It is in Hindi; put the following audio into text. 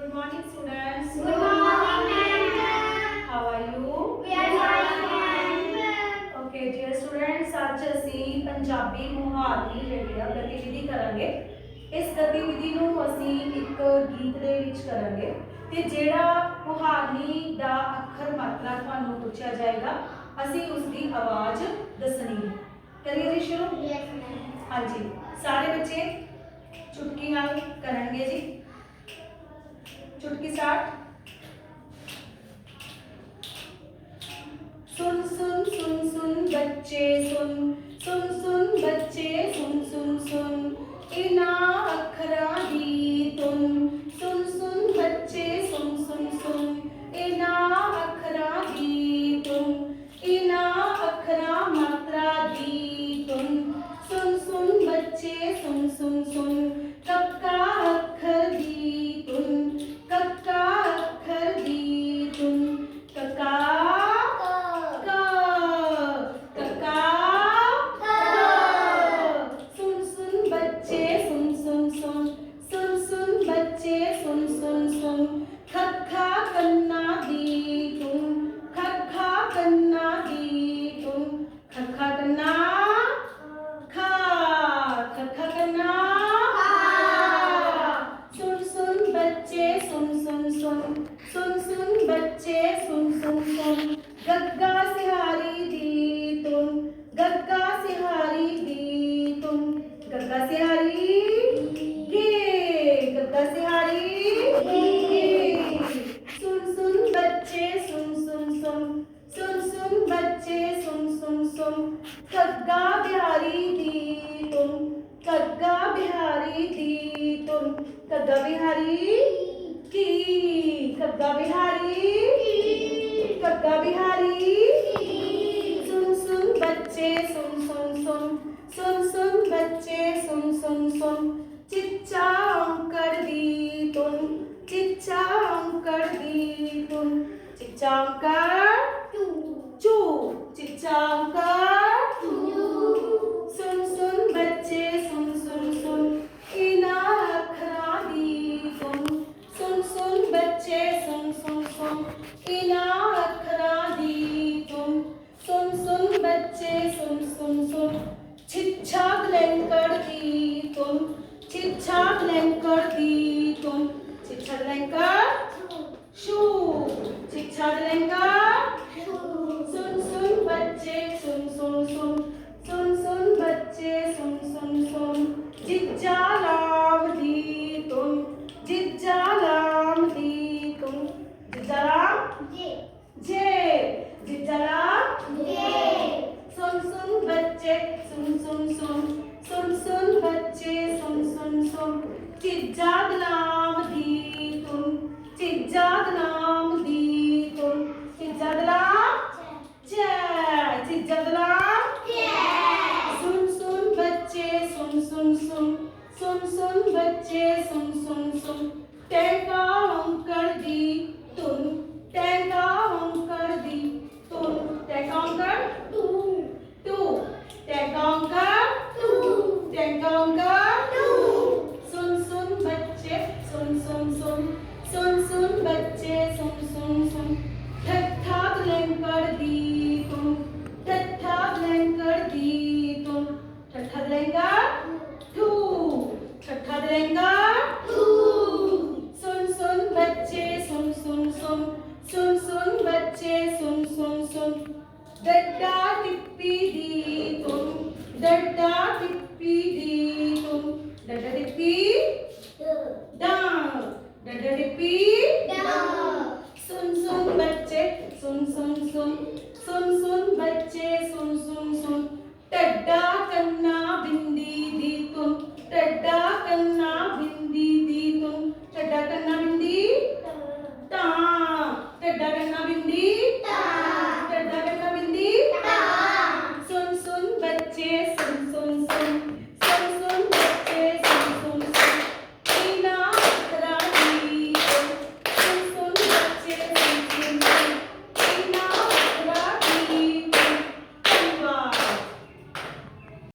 Good morning, students. Good morning, ma'am. How are you? We are fine, ma'am. Okay, dear students, ਅੱਜ ਅਸੀਂ ਪੰਜਾਬੀ ਮੁਹਾਵਰੇ ਜਿਹੜੀ ਆ ਗਤੀਵਿਧੀ ਕਰਾਂਗੇ ਇਸ ਗਤੀਵਿਧੀ ਨੂੰ ਅਸੀਂ ਇੱਕ ਗੀਤ ਦੇ ਵਿੱਚ ਕਰਾਂਗੇ ਤੇ ਜਿਹੜਾ ਮੁਹਾਵਰੀ ਦਾ ਅੱਖਰ ਮਾਤਰਾ ਤੁਹਾਨੂੰ ਪੁੱਛਿਆ ਜਾਏਗਾ ਅਸੀਂ ਉਸ ਦੀ ਆਵਾਜ਼ ਦੱਸਣੀ ਹੈ ਕਰੀਏ ਜੀ ਸ਼ੁਰੂ. ਹਾਂਜੀ ਸਾਰੇ ਬੱਚੇ ਚੁਟਕੀ ਨਾਲ ਕਰਨਗੇ ਜੀ स्टार्ट सुन सुन सुन सुन, बच्चे, सुन। सुन सुन, बच्चे, सुन सुन सुन। इना अखरा दी तुम। सुन सुन, बच्चे, सुन सुन सुन। इना अखरा दी तुम। इना अखरा मात्रा दी तुम। सुन सुन, बच्चे, सुन सुन सुन। सुन सुन बच्चे, सुन सुन सुन। गग्गा सिहारी दी तुम, गग्गा सिहारी दी तुम। गग्गा सिहारी? गे गग्गा सिहारी? गे सुन सुन बच्चे, सुन सुन सुन। सुन सुन बच्चे, सुन सुन सुन। गग्गा बिहारी दी तुम, गग्गा बिहारी दी तुम। गग्गा बिहारी? की गग्गा बिहारी गग्गा बिहारी। सुन सुन बच्चे, सुन सुन सुन सुन सुन बच्चे, सुन सुन सुन। चिच्चा कर दी तुम, चिच्चा अंकर दी तुम। चिच्चा अंकर सुन सुन छिच्छा ग्लैंकर दी तुम छिच्छा ग्लैंकर दी तुम। छिच्छा ग्लैंकर शू छिच्छा ग्लैंकर सुन सुन बच्चे सुन सुन सुन। सुन सुन बच्चे सुन सुन सुन। जिज्जा लाम दी तुम जिज्जा लाम दी तुम। जिज्जा लाम जे। जिज्जा लाम सुन सुन बच्चे, सुन सुन सुन सुन सुन बच्चे, सुन सुन सुन। चिज्जा नाम दी तुम चिज्जाद गुलाम got on go. सुन सुन सुन बच्चे सुन सुन सुन। टड्डा कन्ना